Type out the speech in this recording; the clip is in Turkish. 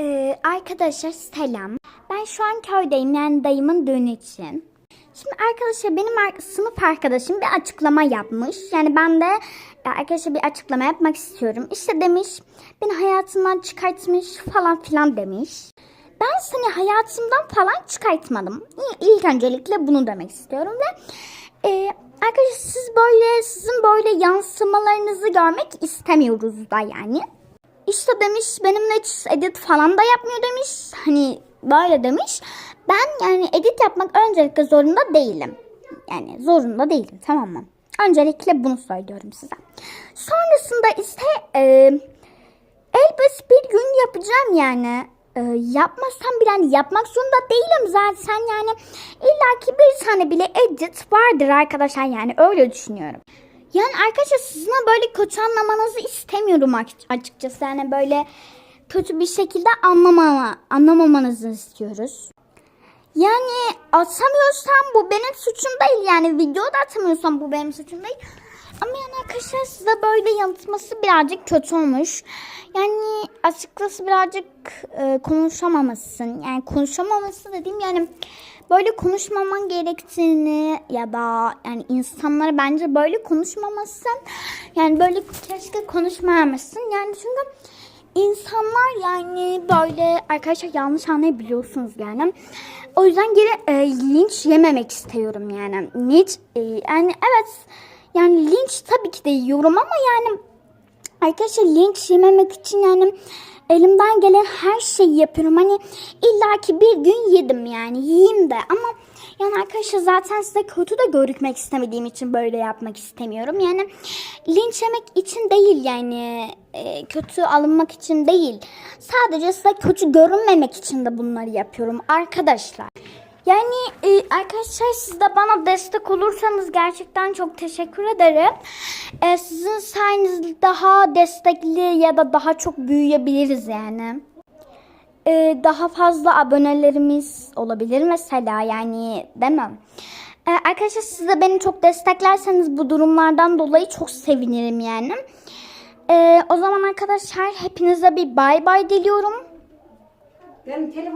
Ee, arkadaşlar selam. Ben şu an köydeyim yani dayımın düğünü için. Şimdi arkadaşlar benim sınıf arkadaşım bir açıklama yapmış. Yani ben de e, arkadaşlar bir açıklama yapmak istiyorum. İşte demiş beni hayatından çıkartmış falan filan demiş. Ben seni hayatımdan falan çıkartmadım. İlk öncelikle bunu demek istiyorum ve e, arkadaşlar siz böyle sizin böyle yansımalarınızı görmek istemiyoruz da yani. İşte demiş benimle hiç edit falan da yapmıyor demiş. Hani böyle demiş. Ben yani edit yapmak öncelikle zorunda değilim. Yani zorunda değilim tamam mı? Öncelikle bunu söylüyorum size. Sonrasında ise e, elbet bir gün yapacağım yani. E, yapmazsam bile hani yapmak zorunda değilim zaten yani. illaki bir tane bile edit vardır arkadaşlar yani öyle düşünüyorum. Yani arkadaşlar sizin böyle kötü anlamanızı istemiyorum aç- açıkçası. Yani böyle kötü bir şekilde anlamama, anlamamanızı istiyoruz. Yani atamıyorsam bu benim suçum değil. Yani video da atamıyorsam bu benim suçum değil. Ama yani arkadaşlar size böyle yansıtması birazcık kötü olmuş. Yani açıkçası birazcık e, konuşamamışsın. Yani konuşamaması dediğim yani böyle konuşmaman gerektiğini ya da yani insanlara bence böyle konuşmamasın. Yani böyle keşke konuşmayamışsın. Yani çünkü insanlar yani böyle arkadaşlar yanlış anlayabiliyorsunuz yani. O yüzden geri e, linç yememek istiyorum yani. Linç e, yani evet yani linç tabii ki de yiyorum ama yani arkadaşlar linç yememek için yani elimden gelen her şeyi yapıyorum. Hani illaki bir gün yedim yani yiyeyim de ama yani arkadaşlar zaten size kötü de görükmek istemediğim için böyle yapmak istemiyorum. Yani linç yemek için değil yani e, kötü alınmak için değil. Sadece size kötü görünmemek için de bunları yapıyorum arkadaşlar. Yani e, arkadaşlar siz de bana destek olursanız gerçekten çok teşekkür ederim. E, sizin sayenizde daha destekli ya da daha çok büyüyebiliriz yani. E, daha fazla abonelerimiz olabilir mesela yani mi? E, arkadaşlar siz de beni çok desteklerseniz bu durumlardan dolayı çok sevinirim yani. E, o zaman arkadaşlar hepinize bir bay bay diliyorum. Benim telefon